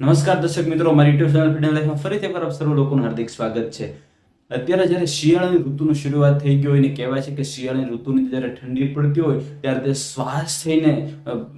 નમસ્કાર દર્શક મિત્રો, મારી યુટ્યુબ ચેનલ ફ્રીડમ લાઈફમાં ફરીથી એકવાર આપ સર્વ લોકોનું હાર્દિક સ્વાગત છે. અત્યારે જ્યારે શિયાળાની ઋતુની શરૂઆત થઈ ગઈ હોય ને કહેવાય છે કે શિયાળાની ઋતુની જ્યારે ઠંડી પડતી હોય, ત્યારે તે શ્વાસ થઈને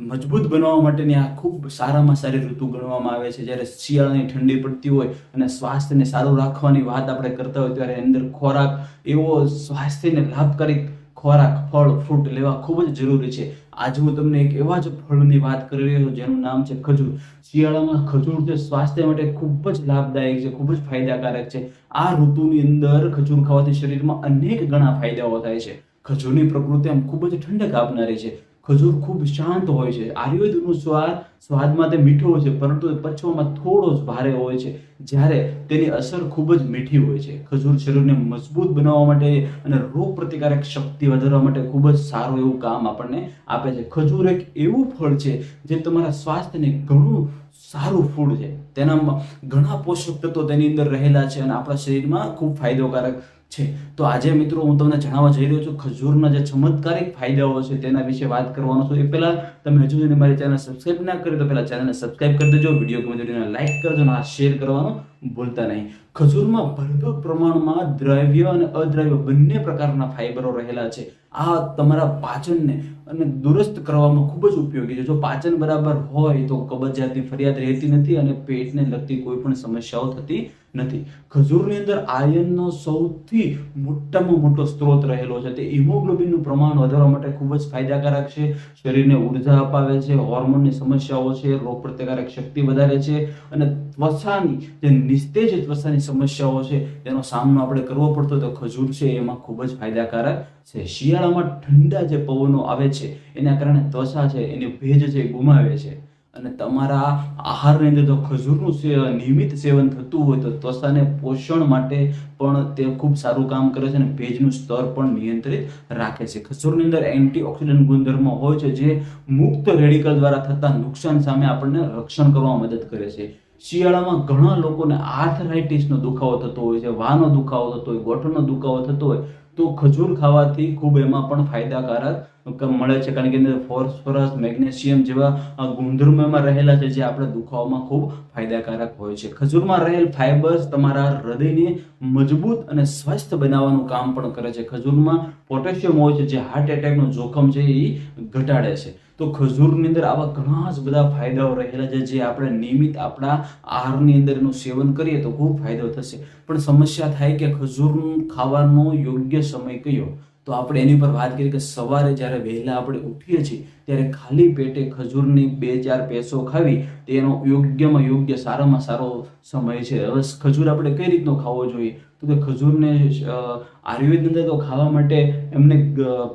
મજબૂત બનવા માટેની આ ખૂબ સારામાં સારી ઋતુ ગણવામાં આવે છે. જ્યારે શિયાળાની ઠંડી પડતી હોય અને સ્વાસ્થ્યને સારું રાખવાની વાત આપણે કરતા હોય, ત્યારે અંદર ખોરાક એવો સ્વાસ્થ્યને લાભકારી ખોરાક, ફળ ફ્રૂટ લેવા ખૂબ જ જરૂરી છે. આજે હું તમને એક એવા જ ફળની વાત કરી રહ્યો છું, જેનું નામ છે ખજૂર. શિયાળામાં ખજૂર જે સ્વાસ્થ્ય માટે ખૂબ જ લાભદાયક છે, ખૂબ જ ફાયદાકારક છે. આ ઋતુની અંદર ખજૂર ખાવાથી શરીરમાં અનેક ગણા ફાયદાઓ થાય છે. ખજૂરની પ્રકૃતિ આમ ખૂબ જ ઠંડક આપનારી છે. ખજૂર ખૂબ શાંત હોય છે. આયુર્વેદનું સ્વાદ, સ્વાદમાં તે મીઠો હોય છે, પરંતુ પચવામાં થોડો જ ભારે હોય છે, જ્યારે તેની અસર ખૂબ જ મીઠી હોય છે. ખજૂર શરીરને મજબૂત બનાવવા માટે અને રોગ પ્રતિકારક શક્તિ વધારવા માટે ખૂબ જ સારું એવું કામ આપણને આપે છે. ખજૂર એક એવું ફળ છે જે તમારા સ્વાસ્થ્યને ઘણું સારું ફૂડ છે. તેનામાં ઘણા પોષક તત્વો તેની અંદર રહેલા છે અને આપણા શરીરમાં ખૂબ ફાયદોકારક છે. તો આજે મિત્રો હું તમને જણાવવા જઈ રહ્યો છું, ખજૂરના જે ચમત્કારિક ફાયદાઓ છે તેના વિશે વાત કરવાનો છું. એ પહેલાં તમે હજુ સુધી મારી ચેનલ સબસ્ક્રાઈબ ના કરી તો પહેલાં ચેનલને સબસ્ક્રાઈબ કરી દેજો, વીડિયો ગમે તો લાઈક કરજો અને આ શેર કરવાનું ભૂલતા નહીં. ખજૂરમાં ભરપૂર પ્રમાણમાં દ્રવ્ય અને અદ્રવ્ય બંને પ્રકારના ફાઈબરો રહેલા છે. આ તમારા પાચનને અને દુરસ્ત કરવામાં ખૂબ જ ઉપયોગી છે. જો પાચન બરાબર હોય તો કબજિયાતની ફરિયાદ રહેતી નથી અને પેટને લગતી કોઈ પણ સમસ્યાઓ થતી નથી. ખજૂરની અંદર આયર્નનો સૌથી મોટામાં મોટો સ્ત્રોત રહેલો છે. તે હિમોગ્લોબિનનું પ્રમાણ વધારવા માટે ખૂબ જ ફાયદાકારક છે. શરીરને ઊર્જા અપાવે છે, હોર્મોનની સમસ્યાઓ છે, રોગ પ્રતિકારક શક્તિ વધારે છે અને ત્વચાની જે નિસ્તેજ ત્વચાની સમસ્યાઓ છે, તેનો સામનો આપણે કરવો પડતો તો ખજૂર છે એમાં ખૂબ જ ફાયદાકારક છે. શિયાળામાં ઠંડા જે પવનો આવે છે, એના કારણે ત્વચા છે, એની ભેજ છે ગુમાવે છે. અને તમારા આહારની અંદર જો ખજૂરનું નિયમિત સેવન થતું હોય તો ત્વચાને પોષણ માટે પણ તે ખૂબ સારું કામ કરે છે અને ભેજનું સ્તર પણ નિયંત્રિત રાખે છે. ખજૂરની અંદર એન્ટીઓક્સિડન્ટ ગુણધર્મો હોય છે, જે મુક્ત રેડિકલ દ્વારા થતા નુકસાન સામે આપણને રક્ષણ કરવામાં મદદ કરે છે. શિયાળામાં ઘણા લોકોને આર્થરાઇટિસનો દુખાવો થતો હોય છે વાનો દુખાવો થતો હોય, ગોઠણનો દુખાવો થતો હોય, તો ખજૂર ખાવાથી ખૂબ એમાં પણ ફાયદાકારક મળે છે. કારણ કે અંદર ફોસ્ફરસ, મેગ્નેશિયમ જેવા ગુણધર્મમાં રહેલા છે જે આપણે દુખાવામાં ખૂબ ફાયદાકારક હોય છે. ખજૂરમાં રહેલ ફાઇબર્સ તમારા હૃદયને મજબૂત અને સ્વસ્થ બનાવવાનું કામ પણ કરે છે. ખજૂરમાં પોટેશિયમ હોય છે જે હાર્ટ એટેકનું જોખમ છે એ ઘટાડે છે. તો ખજૂરની અંદર આવા ઘણા જ બધા ફાયદાઓ રહેલા છે જે આપણે નિયમિત આપણા આહારની અંદર એનું સેવન કરીએ તો ખૂબ ફાયદો થશે. પણ સમસ્યા થાય કે ખજૂર ખાવાનો યોગ્ય સમય કયો? તો આપણે એની પર વાત કરીએ કે સવારે જ્યારે વહેલા આપણે ઉઠીએ છીએ, ત્યારે ખાલી પેટે ખજૂરની બે ચાર પેસો ખાવી તેનો યોગ્યમાં યોગ્ય સારામાં સારો સમય છે. હવે ખજૂર આપણે કઈ રીતનો ખાવો જોઈએ? તો કે ખજૂરને આયુર્વેદની અંદર તો ખાવા માટે એમને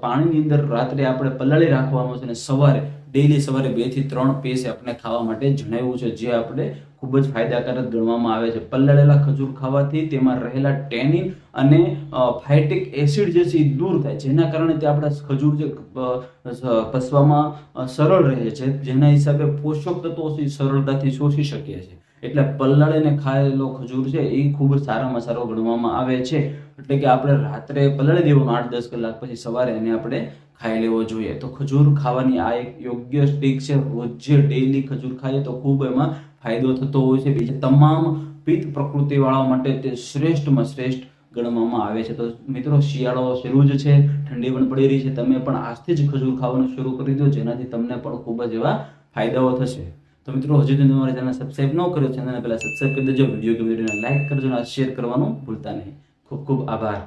પાણીની અંદર રાત્રે આપણે પલાળી રાખવાનું છે અને સવારે ડેઈલી સવારે બેથી ત્રણ પેસ આપણે ખાવા માટે જણાવ્યું છે જે આપણે ખૂબ જ ફાયદાકારક ગણવામાં આવે છે. પલળેલા ખજૂર ખાવાથી તેમાં રહેલા ટેનિન અને ફાઇટિક એસિડ જે છે એ દૂર થાય જેના કારણે તે આપણા ખજૂર જે અ, સરળ રહે છે. જેના હિસાબે પોષક તત્વો સરળતાથી શોષી શકીએ છીએ. એટલે પલાળીને ખાયેલો ખજૂર છે એ ખૂબ સારામાં સારો ગણવામાં આવે છે. એટલે કે આપણે રાત્રે પલાળી દેવાનું આઠ દસ કલાક પછી સવારે એને આપણે ખાઈ લેવો જોઈએ. તો ખજૂર ખાવાની આ એક યોગ્ય સ્ટીક છે. રોજે ડેઈલી ખજૂર ખાઈએ તો ખૂબ એમાં ફાયદો થતો હોય છે. બીજા તમામ પિત્ત પ્રકૃતિવાળા માટે તે શ્રેષ્ઠમાં શ્રેષ્ઠ ગણવામાં આવે છે. તો મિત્રો, શિયાળો શરૂ જ છે. ઠંડી પણ પડી રહી છે. તમે પણ આજથી જ ખજૂર ખાવાનું શરૂ કરી દો. જેનાથી તમને પણ ખૂબ જ એવા ફાયદાઓ થશે. તો મિત્રો, હજુ સુધી તમારી ચેનલ સબસ્ક્રાઈબ ન કર્યો ચેનલને પહેલાં સબસ્ક્રાઈબ કરી દેજો. વીડિયો કે વિડીયોને લાઈક કરજો અને શેર કરવાનું ભૂલતા નહીં. ખૂબ ખૂબ આભાર.